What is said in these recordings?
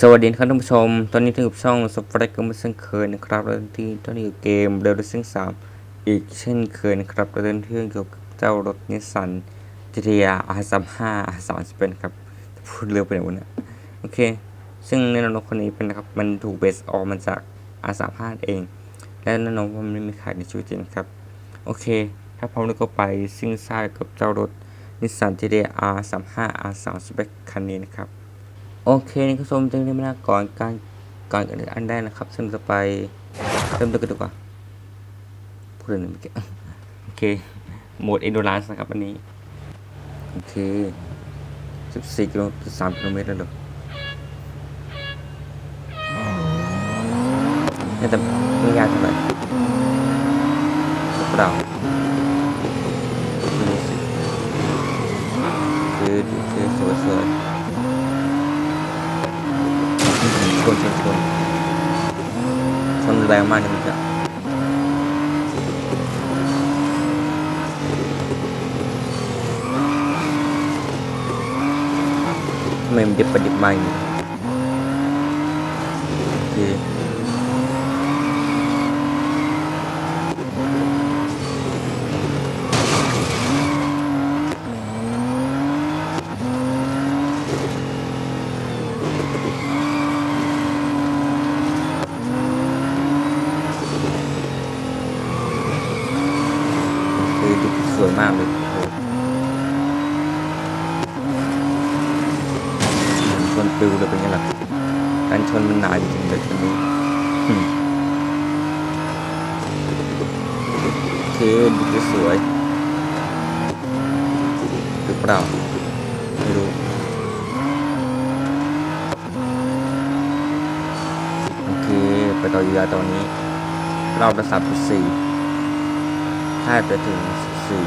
สวัสดีครับท่านผู้ชม ตอนนี้ถึงกับช่องสปรายก็มาเช่นเคยนะครับเรื่องที่ตอนนี้อยู่เกมเดลซิงสามอีกเช่นเคยนะครับเรื่องที่เกี่ยวกับเจ้ารถนิสสัน GTR R35 R30 ครับพูดเร็วไปหน่อยวะเนี่ยโอเค ซึ่งแน่นอนคนนี้เป็นนะครับมันถูกเบสออกมาจาก R35 เอง และแน่นอนว่ามันไม่มีขายในชีวิตจริงครับ โอเค ถ้าพร้อมแล้วก็ไปซิ่งซ่ากับเจ้ารถนิสสัน GTR R35 R30 คันนี้นะครับ โอเคนี่คุณผู้ชมจึงได้มาแล้วก่อนการก่อนอันแรกนะครับซึ่งจะไปเริ่มต้นกันดีกว่าพูดเรื่องนี้โอเคโหมด endurance นะครับอันนี้โอเค14กิโล3กิโลเมตรแล้วเหรอเนี่ยแต่ไม่ยากเท่าไหร่หรือเปล่าคือคือสวยสวยๆ ชนชนชนชนแรงมากเลยมันจะทำไมมันดิบประดิบมาอย่างนี้โอเคคือดิบสวยมากเลยโอ้โห เหมือนชนปิวเลยเป็นไงล่ะการชนมันหนาจริงๆเลยคันนี้อือเคดิบสวยหรือเปล่าไม่รู้โอเคไปต่อยาตอนนี้ รอบละสามจุดสี่ถ้าจะถึงสี่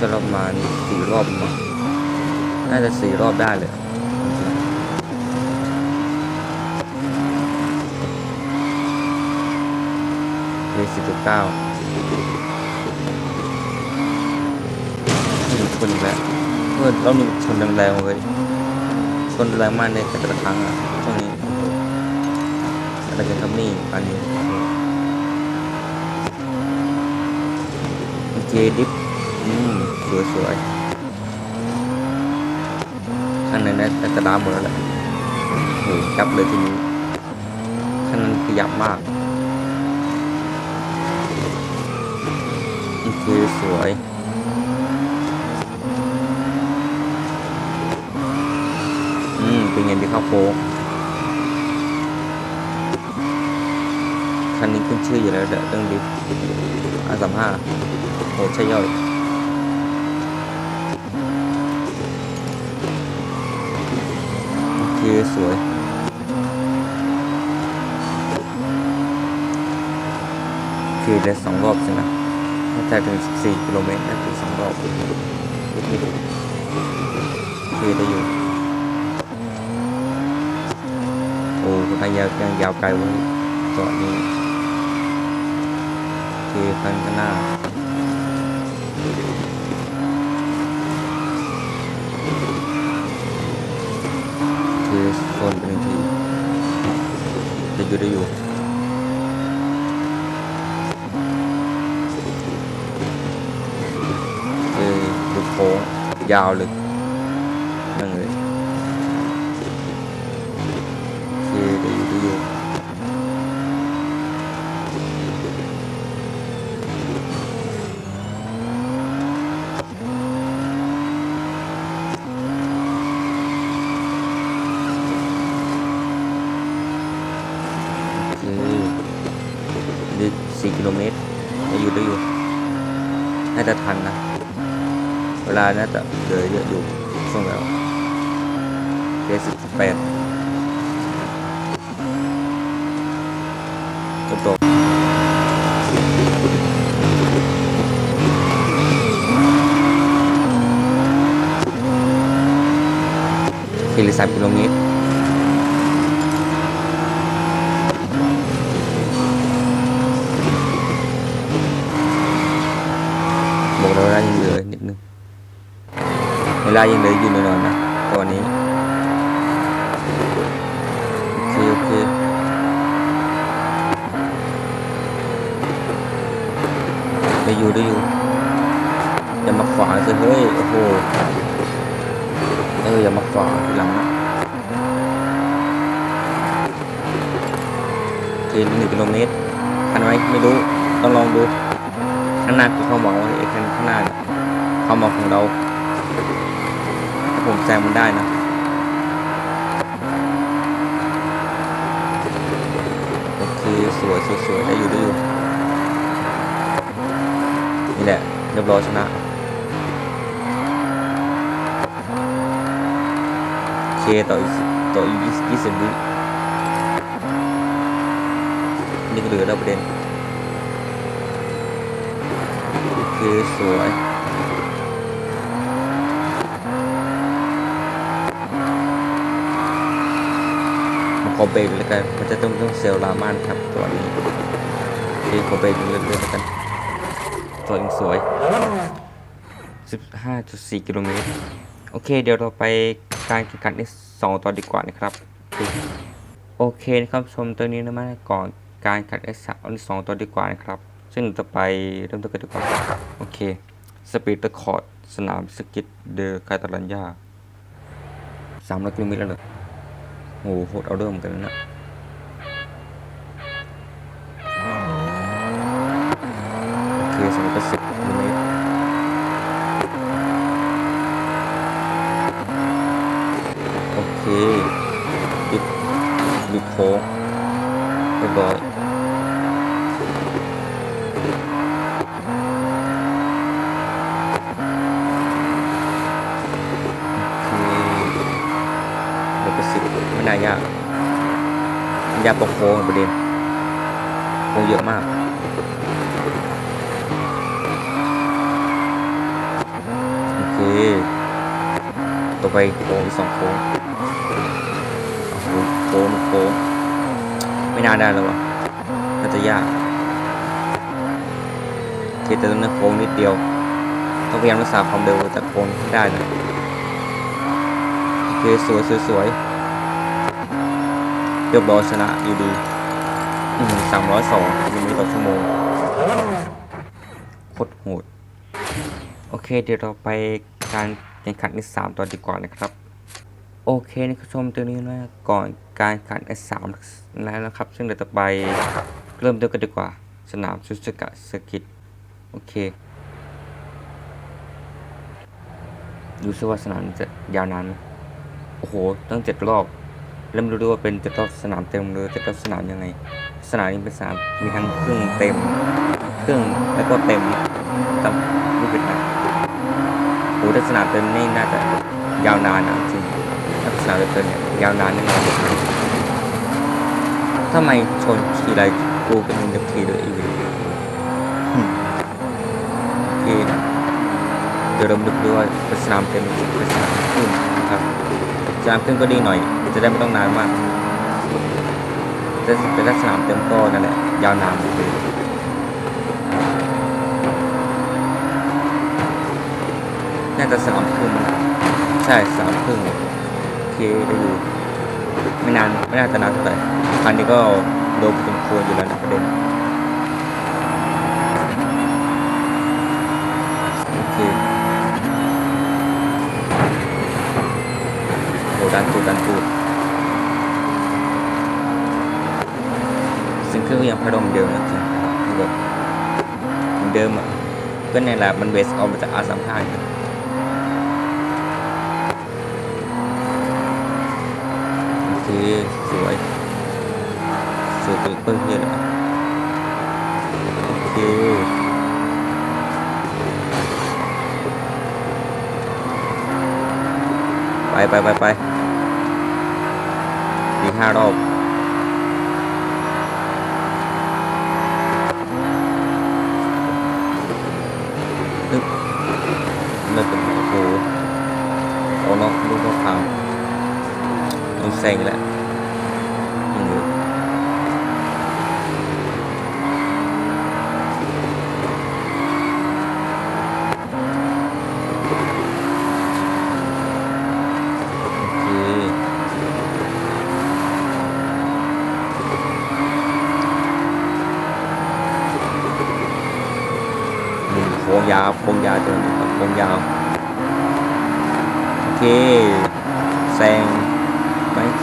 จะประมาณสี่รอบมั้งน่าจะสี่รอบได้เลย เีสิบเก้าชนแล้วเมื่อเราหนึ่งชนแรงๆเลยชนแรงมากในแต่ละครั้งอะช่วงนี้อะไรกันครับนี่อันนี้เจดิฟอืมสวยสวย ข้างในนั้นจะกระดามหมดแล้วแหละโอ้โหจับเลยทีนี้ข้างนั้นขยับมากโอสวยอืมเป็นไงดีครับโฟกคันนี้ขึ้นชื่ออยู่แล้วแหละเรื่องดิฟอาสามห้าโหใช่ย่อยโอเค สวยคือได้สองรอบใช่ไหมถ้าจะถึง14กิโลเมตรได้ถึงสองรอบนิดๆคือได้อยู่ โอ้ทางยาวยังยาวไกลว้ยเกาะนี้ คือคันข้างหน้า คือโซนเป็นงทีจะอยู่ได้อยู่ เออลูกโค้งยาวเลยนั่งเลยคือได้อยู่ได้อยู่โอเคนี่ สี่กิโลเมตรได้อยู่ได้อยู่ น่าจะทันนะ เวลาน่าจะเหลือเยอะอยู่ช่วงแล้วเคสิบแปดจบจบสี่หรือสามกิโลเมตร ลายังเหลืออยู่หน่อยๆนะตอนนี้โอเคโอเคไปอยู่ได้อยู่อย่ามาขวาสิเฮ้ยโอ้โหเอออย่ามาขวาหลังนะคือหนึ่งกิโลเมตรทันไหมไม่รู้ต้องลองดูข้างหน้าเขาบอกว่าเอ้ข้างหน้าเขามหมาของเรา ผมแซงมันได้นะโอเคสวยสวยสวยได้อยู่ได้อยู่นี่แหละเรียบร้อยชนะโอเคต่ออีกต่ออีกยี่สิบวินี่ก็เหลือแล้วประเด็นโอเคสวย ขอเบรกเลยกันมันจะต้องต้องเซลลามานครับตัวนี้โอเคขอเบรกเรื่อยๆแล้วกัน ตัวเองสวย 15.4 กิโลเมตร โอเค เดี๋ยวเราไปการแข่งขันที่สองต่อดีกว่านะครับ โอเคนะครับชมตัวนี้นะมาก่อนการแข่งขันที่สามที่สองต่อดีกว่านะครับ ซึ่งจะไปเริ่มต้นกันดีกว่าโอเค สปีดเรคคอร์ดสนามสกิตเดอคาตาลัญญา300กิโลเมตรแล้วเหรอ โอ้โหโหดเอาเริ่มอนกันแล้วนะคือสำหรับสิบกิโลเมตรโอเคหยุดหยุดโค้งเรียบร้อยโอเคเดี๋ยวไปสิบ ไม่น่ายากมันยากตรงโค้งประเด็นโค้งเยอะมากโอเคต่อไปโค้งอีกสองโค้งโอ้โค้งโค้งไม่น่าได้แล้ววะน่าจะยากเคแต่ตรงนั้นโค้งนิดเดียว ต้องพยายามรักษาความเร็วจากโค้งได้นะโอเคสวยสวยสวย เรียบร้อยชนะอยู่ดีสามร้อยสองกิโลเมตรต่อชั่วโมงโคตรโหด โอเค เดี๋ยวเราไปการแข่งขันที่สามต่อดีกว่านะครับ โอเคนะครับชมตัวนี้นะก่อนการแข่งขันที่สามแล้วนะครับ ซึ่งเราจะไปเริ่มต้นกันดีกว่า สนามซูซูกะสกิตโอเคดูซิว่าสนามจะยาวนาน โอ้โห ตั้งเจ็ดรอบ เริ่มรู้ด้วยว่าเป็นเจ็ดรอบสนามเต็มหรือเจ็ดรอบสนามยังไง สนามนี้เป็นสนามมีทั้งครึ่งเต็มครึ่งแล้วก็เต็มจำไม่ผิดนะโอ้ถ้าสนามเต็มนี่น่าจะยาวนานนะจริงถ้าสนามเต็มเนี่ยยาวนานแน่นอนทำไมชนทีไรกูเป็นหนึ่งทีเลยอีกโอเคเดี๋ยวเราดูดูว่าเป็นสนามเต็มหรือเป็นสนามครึ่งนะครับสนามครึ่งก็ดีหน่อย จะได้ไม่ต้องนานมากแต่แต่ถ้าสนามเต็มก็นั่นแหละยาวนานเลยน่าจะสามครึ่งใช่สามครึ่งโอเคได้อยู่ไม่นานไม่น่าจะนานเท่าไหร่คันนี้ก็โดนพอสมควรอยู่แล้วนะประเด็นโอเคโหดันตูดดันตูด ซึ่งเครื่องก็ยังพัดลมเดิมนะจริงแบบเดิมอะก็ในแหละมันเบสออกมาจาก R35 อยู่โอเคสวยสวยตัวเพิ่มเยอะเลยโอเคไปไปไปไปอีกห้ารอบนึกเลิกเป็นโอ้โหเอานอกลูกนอกทาง ต้อ งแซงแหละยังอยู่โอเคหมุนโค้งยาวโค้งยาวจนโค้งยาว โอเคแซง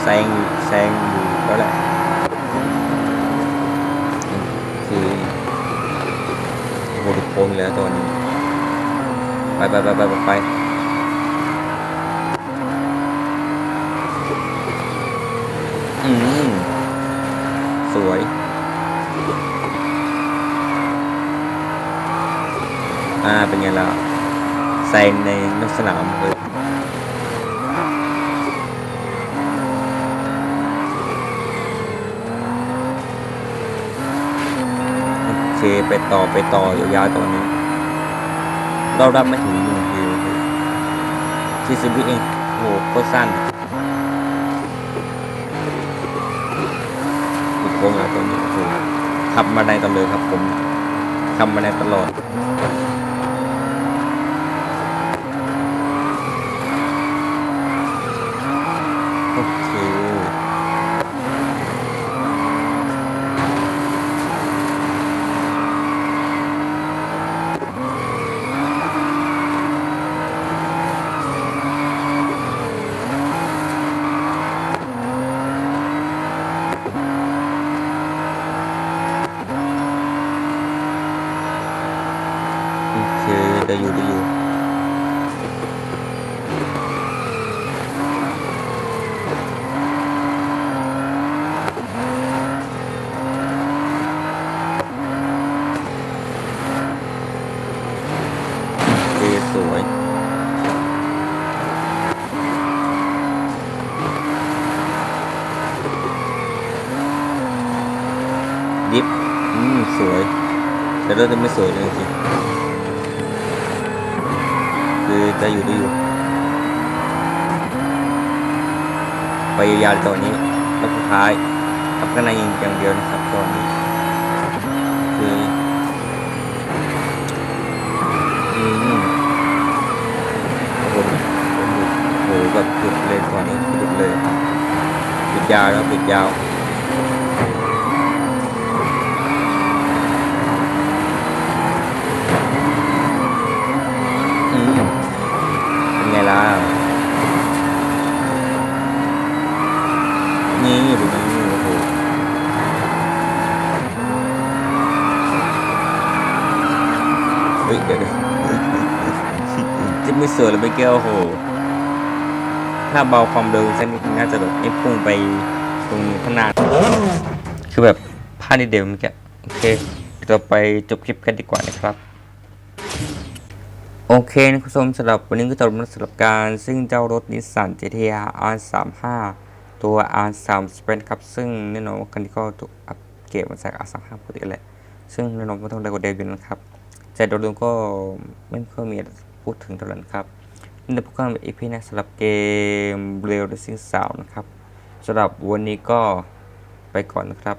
แซงแซงอยู่ก็แหละคือโมดโค้งแล้วตอนนี้ไปไปไปไปไปอืมสวยอ่าเป็นไงล่ะแซงในนักสนามเลย ไปต่อไปต่อยาวๆตัวนี้ เรารับไม่ถึงหนึ่งคิวที่สิบวิเองโอ้โหโคตรสั้นถูกโกงแล้วตรงนี้โหขับมาได้ตลอดครับผมขับมาได้ตลอด โอเค โอ เคได้อยู่ด้อยู่สวยดิฟอืมสวย แต่รถจะไม่สวยเลยจริง จะอยู่ด้อยู่ไปยาวๆตอนนี้แล้วสุดท้ายกับข้างในอย่างเดียวนะครับตอนนี้คืออืมโอ้โหแบบจุดเลยตอนนี้จุดเลยจุดยาวแล้วจุดยาว อืมเป็นไงล่ะ นี่ดูนี่โอ้โหเฮ้ยเดี๋ยวเดี๋ยว จะไม่สวยเลยไม่เกี่ยวโอ้โห ถ้าเบาความเร็วสักนิดน่าจะแบบไม่พุ่งไปตรงข้างหน้า คือแบบพลาดนิดเดียวเมื่อกี้โอเคเราไปจบคลิปกันดีกว่านะครับ โอเคนะคุณผู้ชมสำหรับวันนี้ก็จบแล้วสำหรับการซึ่งเจ้ารถนิสสัน GTR R35 ตัว R3 Sprint ครับ ซึ่งแน่นอนว่าคันนี้ก็ถูกอัปเกรดมาจาก R35 ปกติแหละ ซึ่งแน่นอนก็ต้องได้กว่าเดิมอยู่นะครับ แต่โดยรวมก็ไม่ค่อยมีพูดถึงเท่าไหร่นะครับนี่เป็นพวกกันอีพีนะสำหรับเกม Real Racing 3นะครับสำหรับวันนี้ก็ไปก่อนนะครับ